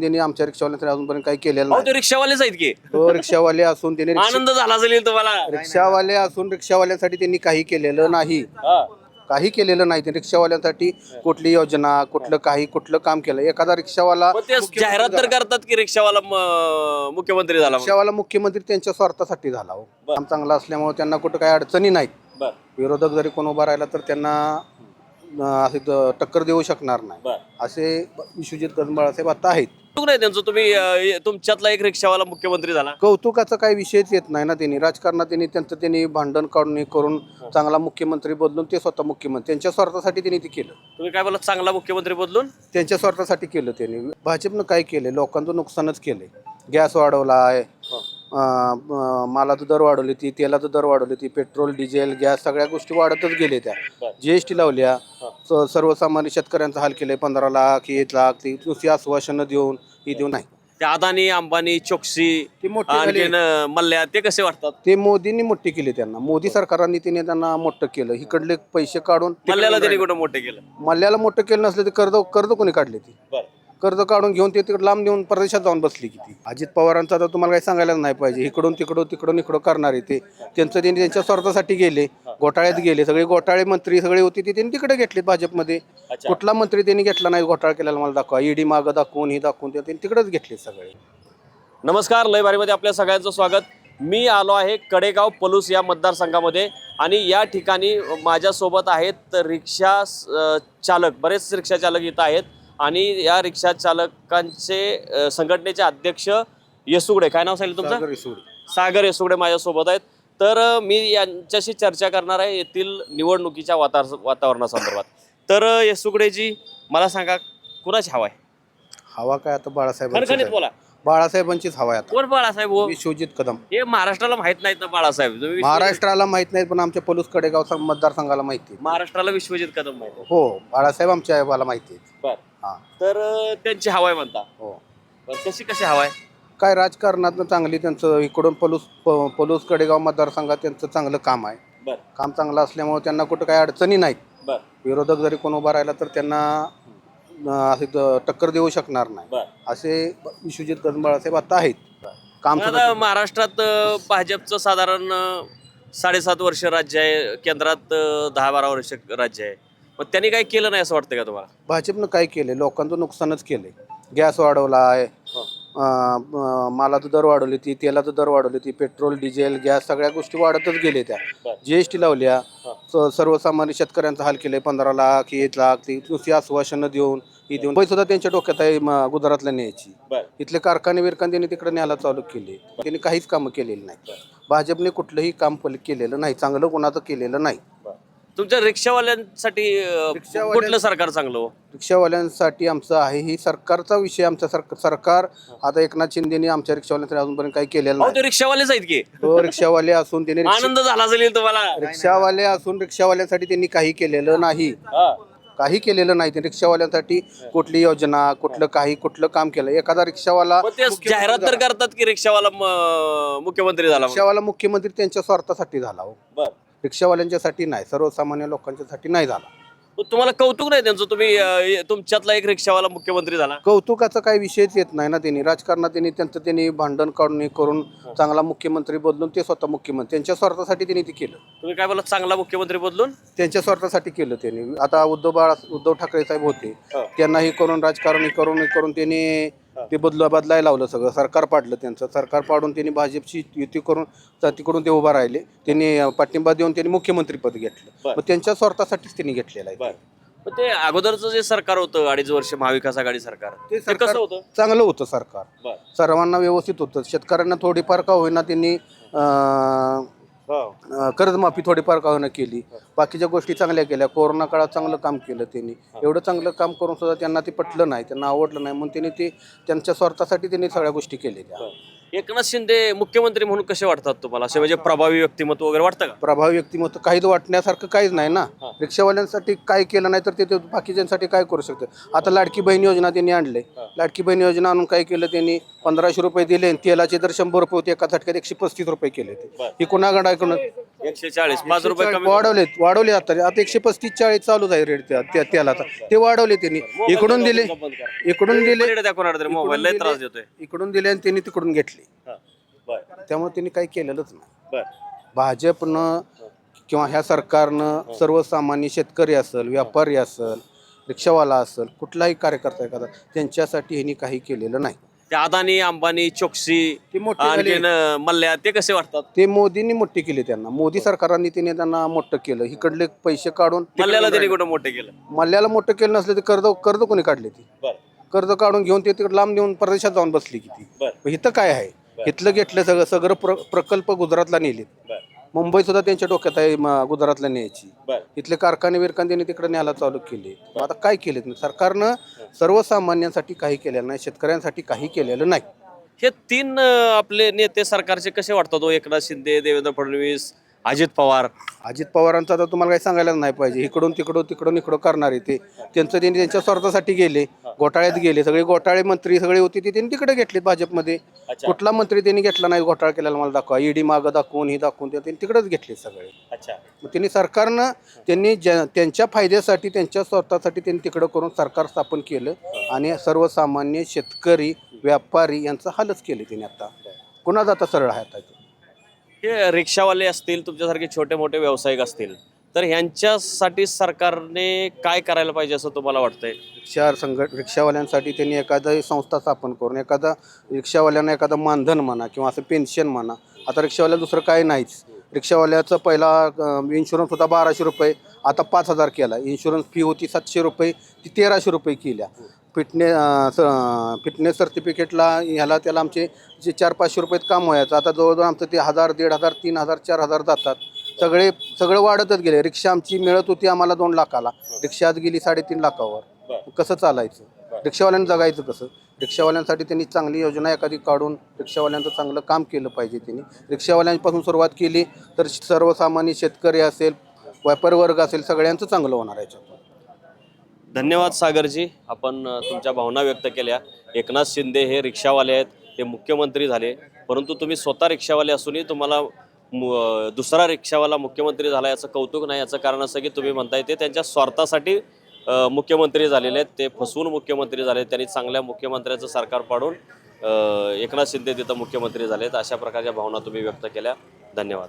त्यांनी आमच्या रिक्षावाल्यांसाठी अजूनपर्यंत काही केलेलं अहो नाही. ते रिक्षावालेच आहेत की. तो रिक्षावाले असून त्यांनी रिक्षा- आनंद झाला असेल तुम्हाला. रिक्षावाले असून रिक्षावाल्यांसाठी त्यांनी काही केलेलं नाही. हा. काही केलेलं नाही. त्यांनी रिक्षावाल्यांसाठी कुठली योजना कुठलं काही कुठलं काम केलं. एखादा रिक्षावाला ते जाहिरात तर करतात की रिक्षावाला म- मुख्यमंत्री झाला म्हणून. रिक्षावाला मुख्यमंत्री त्यांच्या स्वार्थासाठी झाला हो. काम चांगला असल्यामुळे त्यांना कुठं काही अडचणी नाहीत. बर. विरोधक जरी कोण उभा राहिला तर त्यांना असे द- टक्कर देऊ शकणार नाही. बर. असे विश्वजित गजबाळासाहेब आता आहेत. कौतुक नाही त्यांचं. तुम्ही अं, तुमच्यातला एक रिक्षावाला मुख्यमंत्री झाला. कौतुकाचा काही विषयच येत नाही ना त्यांनी. राजकारणात त्यांनी त्यांचं त्यांनी भांडण काढून हे करून चांगला मुख्यमंत्री बदलून ते स्वतः मुख्यमंत्री त्यांच्या स्वार्थासाठी त्यांनी ते केलं. तुम्ही काय बोला चांगला मुख्यमंत्री बदलून? त्यांच्या स्वार्थासाठी केलं त्यांनी. भाजपनं काय केलं लोकांचं नुकसानच केलंय. गॅस वाढवला आहे मालाचं दर वाढवली ती तेलाचं दर वाढवली ती पेट्रोल डिझेल गॅस सगळ्या गोष्टी वाढतच गेले त्या. बरं. जीएसटी लावल्या स- सर्वसामान्य शेतकऱ्यांचा हाल केलंय पंधरा लाख एक लाख ती नुसती आश्वासनं देऊन ही देऊन नाही. ते अदानी अंबानी चोक्सी ती मोठी झाली. आणखीन अं, मल्ल्या ते कसे वाटतात ते मोदींनी मोठी केली त्यांना. मोदी सरकारांनी तिने त्यांना मोठं केलं. इकडले पैसे काढून तिकडे मल्ल्याला त्यांनी. कुठं मोठे केलं? मल्ल्याला मोठं केलं नसलं ते कर्ज कर्ज कोणी काढले ती? कर्ज काढून घेऊन ते तिकडे लांब नेऊन परदेशात जाऊन बसली किती अजित पवारांचं आता तुम्हाला काही सांगायला नाही पाहिजे. इकडून तिकडून तिकडून इकडं करणारे ते. त्यांचं त्यांनी त्यांच्या स्वार्थासाठी गेले. घोटाळ्यात गेले. सगळे घोटाळे मंत्री सगळे होते ते त्यांनी तिकडे घेतले भाजपमध्ये. कुठला मंत्री त्यांनी घेतला नाही घोटाळा केलेला मला दाखवा. ईडी मागं दाखवून ही दाखवून ते त्यांनी तिकडेच घेतले सगळे. नमस्कार लय भारीमध्ये आपल्या सगळ्यांचं स्वागत. मी आलो आहे कडेगाव पलूस या मतदारसंघामध्ये आणि या ठिकाणी माझ्यासोबत आहेत रिक्षा चालक. बरेच रिक्षा चालक इथं आहेत. आणि या रिक्षा चालकांचे संघटनेचे अध्यक्ष येसुगडे. काय नाव सांगितलं तुमचं? सागर येसुगडे. माझ्यासोबत आहेत. तर मी यांच्याशी चर्चा करणार आहे येथील निवडणुकीच्या वातार वातावरणासंदर्भात. तर येसुगडेजी मला सांगा कुणाची हवा आहे? हवा काय आता बाळासाहेब बोला. बाळासाहेबांचीच हवा आहे आता. कोण बाळासाहेब हो? विश्वजित कदम. हे महाराष्ट्राला माहीत नाहीत ना बाळासाहेब. तुम्ही विश्वजित- महाराष्ट्राला माहीत नाही पण आमच्या पलूस कडेगाव सं- मतदारसंघाला माहिती आहे. महाराष्ट्राला विश्वजित कदम माहीत आहे. हो बाळासाहेब आमच्या मला माहिती बर. हा. तर अं, त्यांची हवाय म्हणता. हो. कशी कशी हवाय काय राजकारणात चांगली त्यांचं इकडून पलूस प- पलूस कडेगाव मतदारसंघात त्यांचं चांगलं काम आहे. बर. काम चांगलं असल्यामुळे त्यांना कुठं काही अडचणी नाहीत. बर. विरोधक जरी कोण उभा राहिला तर त्यांना असे द- टक्कर देऊ शकणार नाही. बर. असे विश्वजित बाळासाहेब आता आहेत. काम पण आता महाराष्ट्रात अं, भाजपचं साधारण अं, साडेसात वर्ष राज्य आहे. केंद्रात अं, दहा बारा वर्ष राज्य आहे. मग त्यांनी काही केलं नाही असं वाटतं का तुम्हाला? भाजपनं काय केले लोकांचं नुकसानच केले गॅस वाढवला आहे मालाचं दर वाढवली ती तेलाचं दर वाढवली ती पेट्रोल डिझेल गॅस सगळ्या गोष्टी वाढतच गेले त्या. जीएसटी लावल्या स- सर्वसामान्य शेतकऱ्यांचा हाल केले पंधरा लाख एक लाख ती नुसती आश्वासनं देऊन ही देऊन पैसे सुद्धा त्यांच्या डोक्यात आहे म- गुजरातला न्यायची. बर. इथले कारखाने बिरखाने त्यांनी तिकडे न्यायला चालू केले. त्यांनी काहीच कामं केलेली नाही भाजपने कुठलंही काम पल- केलेलं नाही चांगलं कोणाचं केलेलं नाही. तुमच्या रिक्षावाल्यांसाठी अं, रिक्षावाल्या- कुठलं सरकार चांगलं हो? रिक्षावाल्यांसाठी आमचं आहे ही सरकारचा विषय आमचा सरक सरकार. आता एकनाथ शिंदेनी आमच्या रिक्षावाल्यांसाठी अजूनपर्यंत काही केलेलं अहो नाही. ते रिक्षावालेच आहेत की. तो रिक्षावाले असून त्यांनी रिक्षा- आनंद झाला असेल तुम्हाला. रिक्षावाले असून रिक्षावाल्यांसाठी त्यांनी काही केलेलं नाही. हा. काही केलेलं नाही. त्यांनी रिक्षावाल्यांसाठी कुठली योजना कुठलं काही कुठलं काम केलं. एखादा रिक्षावाला मग ते जाहिरात तर करतात की रिक्षावाला म- मुख्यमंत्री झाला म्हणून. रिक्षावाला मुख्यमंत्री त्यांच्या स्वार्थासाठी झाला हो. बर. रिक्षावाल्यांच्यासाठी नाही सर्वसामान्य लोकांच्यासाठी नाही झाला. मग तुम्हाला कौतुक नाही त्यांचं? तुम्ही अं, तुमच्यातला एक रिक्षावाला मुख्यमंत्री झाला. कौतुकाचा काही विषयच येत नाही ना त्यांनी. राजकारणात त्यांनी त्यांचं त्यांनी भांडण काढून हे करून चांगला मुख्यमंत्री बदलून ते स्वतः मुख्यमंत्री. त्यांच्या स्वार्थासाठी त्यांनी ते केलं. तुम्ही काय बोला चांगला मुख्यमंत्री बदलून? त्यांच्या स्वार्थासाठी केलं त्यांनी. आता उद्धव बाळा उद्धव ठाकरे साहेब होते. हा. त्यांना हे करून राजकारण हे करून हे करून त्यांनी ते बदल बदलायला लावलं सगळं. सरकार पाडलं त्यांचं. सरकार पाडून त्यांनी भाजपशी युती करून तिकडून ते उभा राहिले. त्यांनी अं, पाठिंबा देऊन त्यांनी मुख्यमंत्रीपद घेतलं. बर. मग त्यांच्या स्वार्थासाठीच त्यांनी घेतलेलं आहे पण ते अगोदरचं जे सरकार होतं अडीच वर्ष महाविकास आघाडी सरकार ते ते सरकार- कसं होतं? चांगलं होतं सरकार. सर्वांना व्यवस्थित होतं. शेतकऱ्यांना थोडीफार का होईना त्यांनी अं, अं, कर्जमाफी थोडीफार का होईना केली. बाकीच्या गोष्टी चांगल्या केल्या. कोरोना काळात चांगलं काम केलं त्यांनी. एवढं चांगलं काम करून सुद्धा त्यांना ते पटलं नाही. त्यांना आवडलं नाही. म्हणून त्यांनी ते त्यांच्या स्वार्थासाठी त्यांनी सगळ्या गोष्टी केलेल्या. एकनाथ शिंदे मुख्यमंत्री म्हणून कसे वाटतात तुम्हाला? असे म्हणजे प्रभावी व्यक्तिमत्व वगैरे वाटतं का? प्रभावी व्यक्तिमत्व काहीच वाटण्यासारखं काहीच नाही ना. रिक्षावाल्यांसाठी काय केलं नाही तर ते ते बाकीच्यांसाठी काय करू शकतं आता लाडकी बहीण योजना त्यांनी आणले. लाडकी बहीण योजना आणून काय केलं त्यांनी? पंधराशे रुपये दिले आणि तेलाचे दर शंभर रुपये होते एका झटक्यात एकशे पस्तीस रुपये केले ते. ही कुणाकडे? ऐकून एकशे चाळीस. पाच रुपये कमी वाढवले वाढवले आता. आता एकशे पस्तीस चाळीस चालूच आहे रेट त्या त्या- त्याला आता. ते वाढवले त्यांनी. इकडून दिले इकडून दिले मोबाईल. लय त्रास देतोय. इकडून दिले आणि त्यांनी तिकडून घेतले. हा. बर. त्यामुळे त्यांनी काही केलेलंच नाही. बर. भाजपनं किंवा ह्या सरकारनं सर्वसामान्य शेतकरी असेल व्यापारी असेल रिक्षावाला असेल कुठलाही कार्यकर्ता एखादा त्यांच्यासाठी ह्यांनी काही केलेलं नाही. ते अदानी अंबानी चोक्सी ते मोठे झाले. आणखीन अं, मल्ल्या ते कसे वाटतात? ते मोदींनी मोठे केले त्यांना. मोदी सरकारांनी त्याने त्यांना मोठं केलं. इकडले पैसे काढून मल्ल्याला त्यांनी कुठं मोठे केलं? मल्ल्याला मोठं केलं नसलं ते कर्ज कर्ज कोणी काढले ती? बर. कर्ज काढून घेऊन ते तिकडे लांब नेऊन परदेशात जाऊन बसली किती बर. इथं काय आहे? इथलं घेतलं सगळं सगळं प्र प्रकल्प गुजरातला नेले बर. मुंबई सुद्धा त्यांच्या डोक्यात आहे गुजरातला न्यायची. इथले कारखाने बिरखाने त्यांनी तिकडे न्यायला चालू केले. मग आता काय केले सरकारनं सर्वसामान्यांसाठी काही केलेलं नाही शेतकऱ्यांसाठी काही केलेलं नाही. हे तीन आपले नेते सरकारचे कसे वाटतात हो? एकनाथ शिंदे देवेंद्र फडणवीस अजित पवार. अजित पवारांचा तर तुम्हाला काही सांगायला नाही पाहिजे. इकडून तिकडून तिकडून इकडं करणारे ते. त्यांचं त्यांनी त्यांच्या स्वार्थासाठी गेले. घोटाळ्यात गेले. सगळे घोटाळे मंत्री सगळे होते ते त्यांनी तिकडे घेतलेत भाजपमध्ये. कुठला मंत्री त्यांनी घेतला नाही घोटाळा केलेला मला दाखवा. ईडी मागं दाखवून ही दाखवून ते त्यांनी तिकडेच घेतले सगळे. अच्छा. मग त्यांनी सरकारनं त्यांनी ज त्यांच्या फायद्यासाठी त्यांच्या स्वतःसाठी त्यांनी तिकडं करून सरकार स्थापन केलं. आणि सर्वसामान्य शेतकरी व्यापारी यांचं हालच केले त्यांनी आता. कुणाचा आता सरळ आहे आता हे रिक्षावाले असतील तुमच्यासारखे छोटे मोठे व्यावसायिक असतील तर ह्यांच्यासाठी सरकारने काय करायला पाहिजे असं तुम्हाला वाटतंय? रिक्षा संघट रिक्षावाल्यांसाठी त्यांनी एखादा संस्था स्थापन करून एखादा रिक्षावाल्यांना एखादं मानधन म्हणा किंवा असं पेन्शन म्हणा आता रिक्षावाल्या दुसरं काही नाहीच. रिक्षावाल्याचं पहिला इन्शुरन्स होता बाराशे रुपये आता पाच हजार केला. इन्शुरन्स फी होती सातशे रुपये ती तेराशे रुपये केल्या. फिटने फिटनेस सर्टिफिकेटला ह्याला त्याला आमचे जे चार पाचशे रुपयात काम व्हायचं. आता जवळजवळ आमचं ते हजार दीड हजार तीन हजार चार हजार जातात. सगळे सगळं वाढतच गेले. रिक्षा आमची मिळत होती आम्हाला दोन लाखाला. रिक्षा आज गेली साडेतीन लाखावर. कसं चालायचं? रिक्षावाल्यांनी जगायचं कसं? रिक्षावाल्यांसाठी त्यांनी चांगली योजना एखादी काढून रिक्षावाल्यांचं चांगलं काम केलं पाहिजे त्यांनी. रिक्षावाल्यांपासून सुरुवात केली तर सर्वसामान्य शेतकरी असेल व्यापारी वर्ग असेल सगळ्यांचं चांगलं होणार आहे याच्यातून. धन्यवाद सागरजी. आपण तुमच्या भावना व्यक्त केल्या. एकनाथ शिंदे हे रिक्षावाले आहेत. ते मुख्यमंत्री झाले. परंतु तुम्ही स्वतः रिक्षावाले असूनही तुम्हाला मु- दुसरा रिक्षावाला मुख्यमंत्री झाला याचं कौतुक नाही. याचं कारण असं की तुम्ही म्हणताय ते त्यांच्या स्वार्थासाठी मुख्यमंत्री झालेले आहेत. ते फसवून मुख्यमंत्री झाले त्यांनी चांगल्या मुख्यमंत्र्याचं सरकार पाडून एकनाथ शिंदे तिथं मुख्यमंत्री झालेत अशा प्रकारच्या भावना तुम्ही व्यक्त केल्या. धन्यवाद.